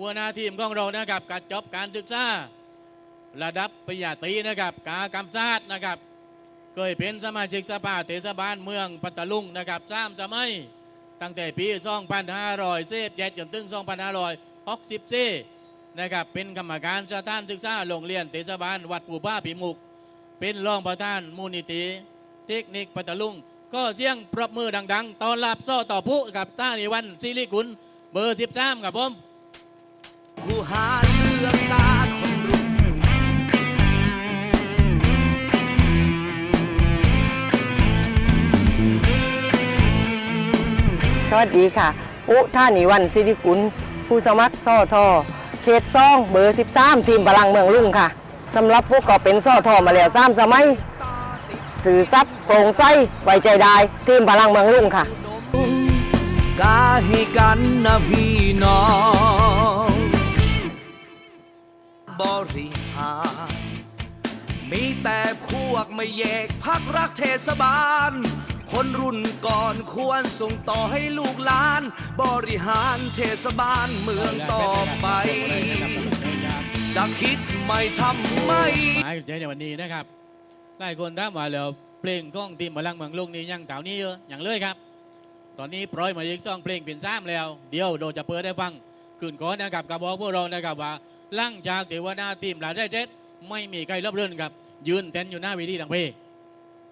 หัวหน้าทีมของเรานะครับการจบการศึกษาระดับปริญญาตรีนะครับกากำซาดนะครับ เคยเป็นสมาชิกสภาเทศบาลเมืองปัตตาลุงนะครับสามสมัยตั้งแต่ปี2517จนถึง2564นะครับเป็นกรรมการสถานศึกษาโรงเรียนเทศบาลวัดปู่บ้าปีมุก เป็นรองประธานมูลนิธิเทคนิคปัตตาลุงก็เสียงปรบมือดัง ๆ ตอนรับโซ่ต่อผู้กับต้านิวันซิริกุลเบอร์ 13ครับผม ผู้หาเลือกตาคนรุ่นสวัสดีค่ะ อุท่านิวันสิริกุล ผู้สมัครซ่อทอเขตซองเบอร์ 13 ทีมพลังเมืองลุ่งค่ะสำหรับผู้ก่อเป็นซ่อทอมาแล้วสามสมัยสื่อทรัพย์โปร่งใสไว้ใจได้ทีมพลังเมืองลุ่งค่ะ กาให้กันนะพี่น้อง มีแต่พวกไม่แยกพักรักเทศบาล คนรุ่นก่อนควรส่งต่อให้ลูกหลาน บริหารเทศบาลเมืองต่อไป จะคิดไม่ทำไม่หมายใจในวันนี้นะครับหลายคนถามว่าแล้วเพลงของทีมพลังเมืองลุงนี่ยังเก่านี้เยอะอย่างเลยครับ ตอนนี้ปล่อยมาอีกสองเพลงเป็นซ้ำแล้ว เดี๋ยวเราจะเปิดได้ฟังคืนก่อนนะครับกับบอกพวกเรานะครับว่าลั่งจากเทวนาทีมหลายได้เจ็ด ไม่มีใครรับเรื่องครับ ยืนเต้นอยู่หน้าเวทีต่างเพ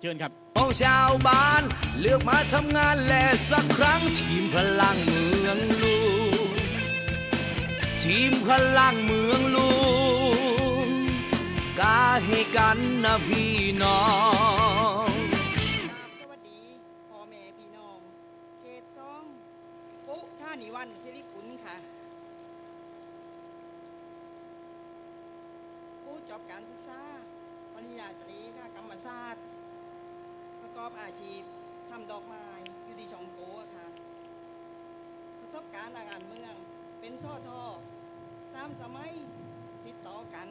เชิญครับของชาวบ้าน เลือกมาทำงานและสักครั้ง ทีมพลังเมืองลุงทีมพลังเมืองลุงกาให้กันนะพี่น้องสวัสดีพ่อแม่พี่น้อง เขตซองปุ๊ท่านิวันสิริกุลค่ะ ผู้จบการศึกษาปริญญาตรีค่ะกรรมศาสตร์ประกอบอาชีพทำดอกไม้อยู่ที่ชองโกะค่ะ ประสบการณ์ทางการเมือง เป็นซ่อทอสามสมัยติดต่อกัน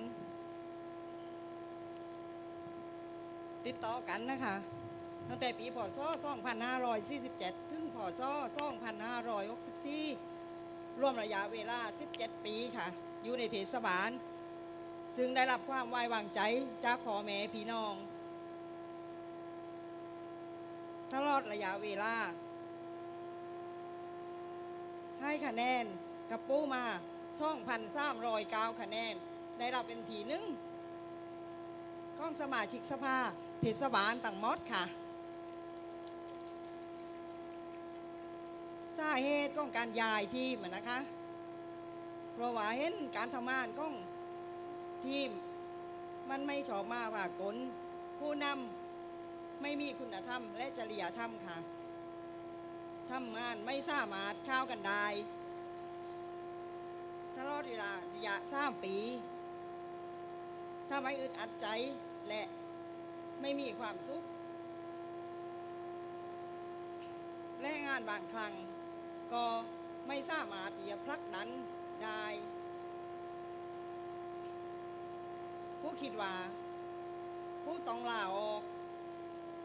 ติดต่อกันนะคะ ตั้งแต่ปีพศ2547 ถึงพศ2564รวมระยะเวลา 17 ปีค่ะ อยู่ในเทศบาล ซึ่งได้รับความไว้วางใจจากพ่อแม่พี่น้องตลอดระยะเวลา ให้คะแนนกับปู้มา2,309คะแนน ได้รับเป็นทีหนึ่งของสมาชิกสภาเทศบาลต่างมอดค่ะสาเหตุของการย้ายทีมอะนะคะ เพราะว่าเห็นการทำงานของ ทีม มันไม่ชอบมาว่ากลผู้นำไม่มีคุณธรรม และจริยธรรมค่ะทำงานไม่สามารถเข้ากันได้ตลอดเวลาระยะสามปีถ้าไม่อึดอัดใจและไม่มีความสุข และงานบางครั้งก็ไม่สามารถที่จะผลักดันได้ ผู้คิดว่าผู้ต้องลาออก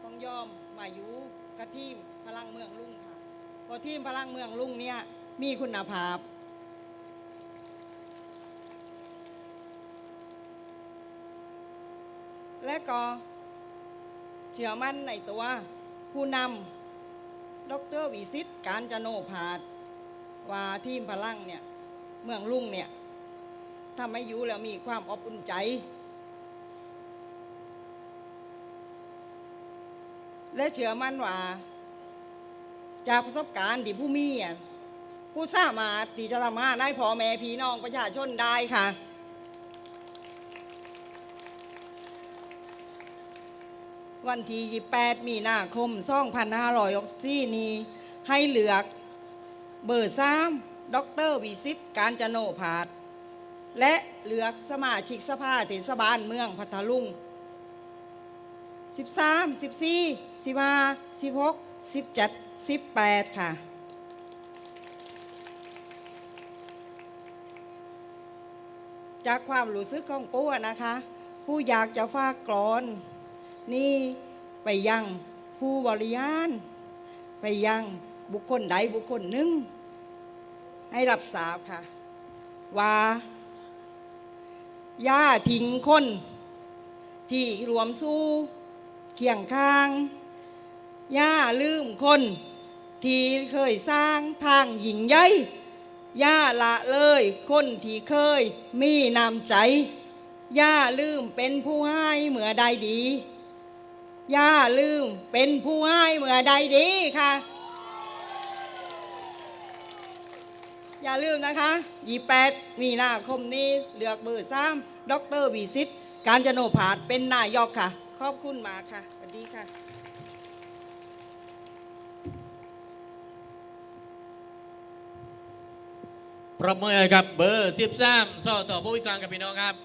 ต้องยอมมาอยู่กับทีมพลังเมืองลุงค่ะเพราะทีมพลังเมืองลุงเนี่ยมีคุณภาพและก็เชื่อมั่นในตัวผู้นำดรวิสิตการจโนภาสว่าทีมพลังเนี่ย เมืองลุงเนี่ยถ้าไม่อยู่แล้วมีความอบอุ่นใจ และเชื่อมั่นว่าจากประสบการณ์ที่ผู้มีอะผู้สามารถที่จะทำงานให้พ่อแม่พี่น้องประชาชนได้ค่ะ วันที่28มีนาคม2564นี้ ให้เลือกเบอร์3ดรวิสิตการจโนภาสและเลือกสมาชิกสภาเทศบาลเมืองพัทลุง 13 14 15 16 17 18ค่ะ จากความรู้สึกของปู้อะนะคะ ผู้อยากจะฝากกรอน นี่ไปยังผู้บริหารไปยังบุคคลใดบุคคลหนึ่ง ให้รับทราบค่ะ ว่าย่าทิ้งคน ที่รวมสู้ เคียงข้าง ย่าลืมคน ที่เคยสร้างทางหญิงใหญ่ย่าละเลย คนที่เคยมีน้ำใจ ย่าลืมเป็นผู้ให้เมื่อใดดี ย่าลืมเป็นผู้ให้เมื่อใดดีค่ะ อย่าลืมนะคะยี่แปดมีนาคมนี้เลือกเบอร์สามดรวีซิตการจโนผาดเป็นนายกค่ะ ขอบคุณมากค่ะสวัสดีค่ะประเมินครับเบอร์13ซ่อต่อผู้วิกลางกับพี่น้องครับ